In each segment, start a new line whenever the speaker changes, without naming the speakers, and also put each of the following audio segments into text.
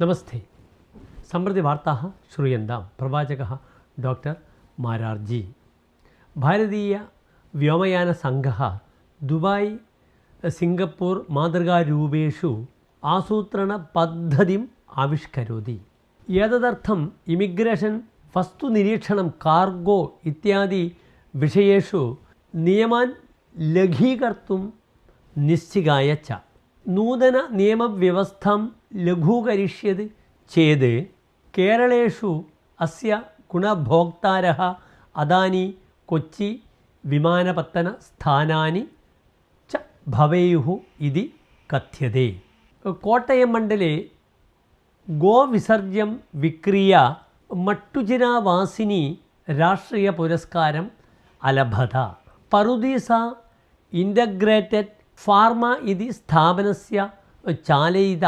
നമസ്തേ. സമൃദ്ധി വാർത്താ ശ്രൂയന്താം. പ്രവാചക ഡോക്ടർ മാരാർജി. ഭാരതീയ വ്യോമയാന സംഘ ദുബായ് സിംഗപ്പൂർ മാതൃകാരൂപേഷു ആസൂത്രണ പദ്ധതിം ആവിഷ്കരോതി. ഏതദർത്ഥം ഇമിഗ്രേഷൻ വസ്തുനിരീക്ഷണം കാർഗോ ഇത്യാദി വിഷയേഷു നിയമാൻ ലഘീകർത്തും നിശ്ചികായ നൂതന നിയമവ്യവസ്ഥം ലഘൂകരിഷ്യത് ചേത് കേരളേഷു അസ്യ ഗുണഭോക്താര അദാനി കൊച്ചി വിമാനപത്തന സ്ഥാനാനി ച ഭവേയുഹു ഇതി കഥ്യത. കോട്ടയം മണ്ഡലെ ഗോവിസർജ്യം വിക്രിയ മട്ടുജിനാവാസിനി രാഷ്ട്രീയ പുരസ്കാരം അലഭത. പറുദീസ ഇന്റഗ്രേറ്റഡ് ഫാർമ ഇതി സ്ഥാപനസ്യ ചാലയിത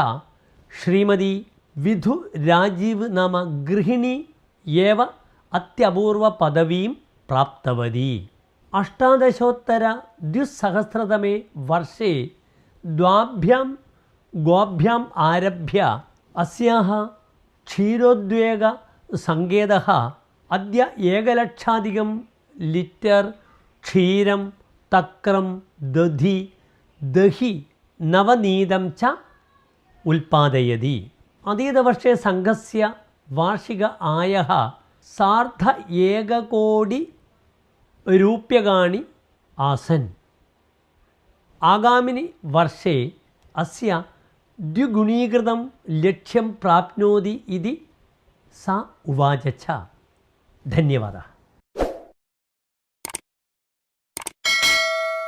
ശ്രീമതി വിധു രാജീവ് നാമ ഗൃഹിണി ഏവ അത്യപൂർവ പദവീം പ്രാപ്തവതി. അഷ്ടാദശോത്തര ദ്വിസഹസ്രതമേ വർഷേ ദ്വാഭ്യാം ഗോഭ്യാം ആരഭ്യ അസ്യാഹ ക്ഷീരോദ്വേഗ സങ്കേത അദ്യ ഏകലക്ഷാധികം ലിറ്റർ ക്ഷീരം തക്രം ദധി ദഹി നവനീതം ച ഉൽപാദയതി. അതീതവർഷേ സംഘസ്യ വാർഷിക ആയ സാർദ്ധ ഏകകോടി രൂപ്യകാണി ആസൻ. ആഗാമിനി വർഷേ അസ്യ ദ്വിഗുണീകൃതം ലക്ഷ്യം പ്രാപ്നോതി ഇതി സ ഉവാച ധന്യവാദ.